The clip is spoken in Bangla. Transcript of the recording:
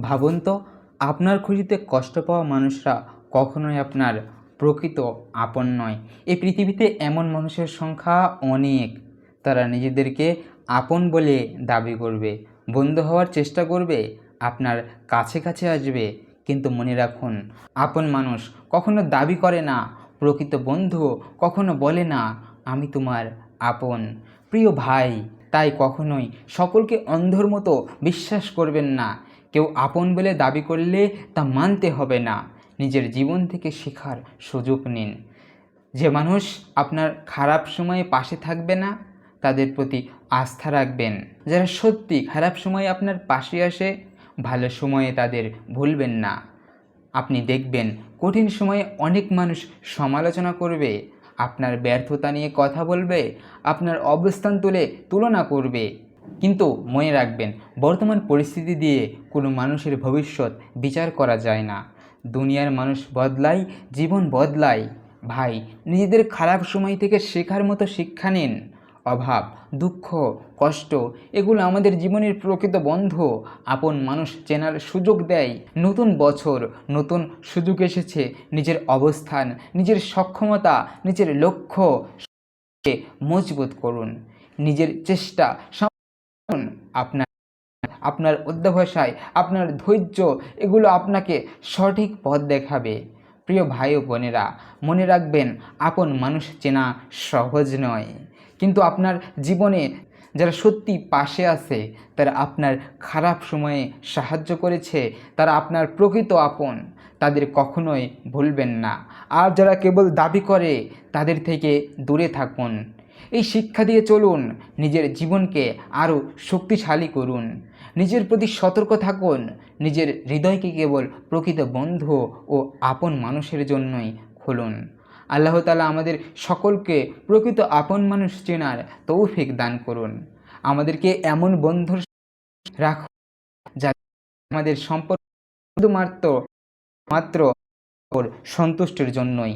ভাবুন তো, আপনার খুশিতে কষ্ট পাওয়া মানুষরা কখনোই আপনার প্রকৃত আপন নয়। এই পৃথিবীতে এমন মানুষের সংখ্যা অনেক। তারা নিজেদেরকে আপন বলে দাবি করবে, বন্ধু হওয়ার চেষ্টা করবে, আপনার কাছে কাছে আসবে। কিন্তু মনে রাখুন, আপন মানুষ কখনো দাবি করে না, প্রকৃত বন্ধু কখনো বলে না, আমি তোমার আপন। প্রিয় ভাই, তাই কখনোই সকলকে অন্ধর মতো বিশ্বাস করবেন না। কেউ আপন বলে দাবি করলে তা মানতে হবে না। নিজের জীবন থেকে শেখার সুযোগ নিন। যে মানুষ আপনার খারাপ সময়ে পাশে থাকবে না, তাদের প্রতি আস্থা রাখবেন। যারা সত্যি খারাপ সময়ে আপনার পাশে আসে, ভালো সময়ে তাদের ভুলবেন না। আপনি দেখবেন কঠিন সময়ে অনেক মানুষ সমালোচনা করবে, আপনার ব্যর্থতা নিয়ে কথা বলবে, আপনার অবস্থান তুলে তুলনা করবে। কিন্তু মনে রাখবেন, বর্তমান পরিস্থিতি দিয়ে কোনো মানুষের ভবিষ্যৎ বিচার করা যায় না। দুনিয়ার মানুষ বদলায়, জীবন বদলায়। ভাই, নিজেদের খারাপ সময় থেকে শেখার মতো শিক্ষা নিন। অভাব, দুঃখ, কষ্ট, এগুলো আমাদের জীবনের প্রকৃত বন্ধু। আপন মানুষ চেনার সুযোগ দেয়। নতুন বছর, নতুন সুযোগ এসেছে। নিজের অবস্থান, নিজের সক্ষমতা, নিজের লক্ষ্য মজবুত করুন। নিজের চেষ্টা আপনার আপনার অধ্যবসায়, আপনার ধৈর্য, এগুলো আপনাকে সঠিক পথ দেখাবে। প্রিয় ভাই ও বোনেরা, মনে রাখবেন, আপন মানুষ চেনা সহজ নয়। কিন্তু আপনার জীবনে যারা সত্যি পাশে আছে, তারা আপনার খারাপ সময়ে সাহায্য করেছে, তারা আপনার প্রকৃত আপন, তাদের কখনোই ভুলবেন না। আর যারা কেবল দাবি করে, তাদের থেকে দূরে থাকুন। এই শিক্ষা দিয়ে চলুন, নিজের জীবনকে আরও শক্তিশালী করুন। নিজের প্রতি সতর্ক থাকুন, নিজের হৃদয়কে কেবল প্রকৃত বন্ধু ও আপন মানুষের জন্যই খুলুন। আল্লাহ তালা আমাদের সকলকে প্রকৃত আপন মানুষ চেনার তৌফিক দান করুন। আমাদেরকে এমন বন্ধুর রাখুন যা আমাদের সম্পর্ক শুধুমাত্র মাত্র সন্তুষ্টির জন্যই।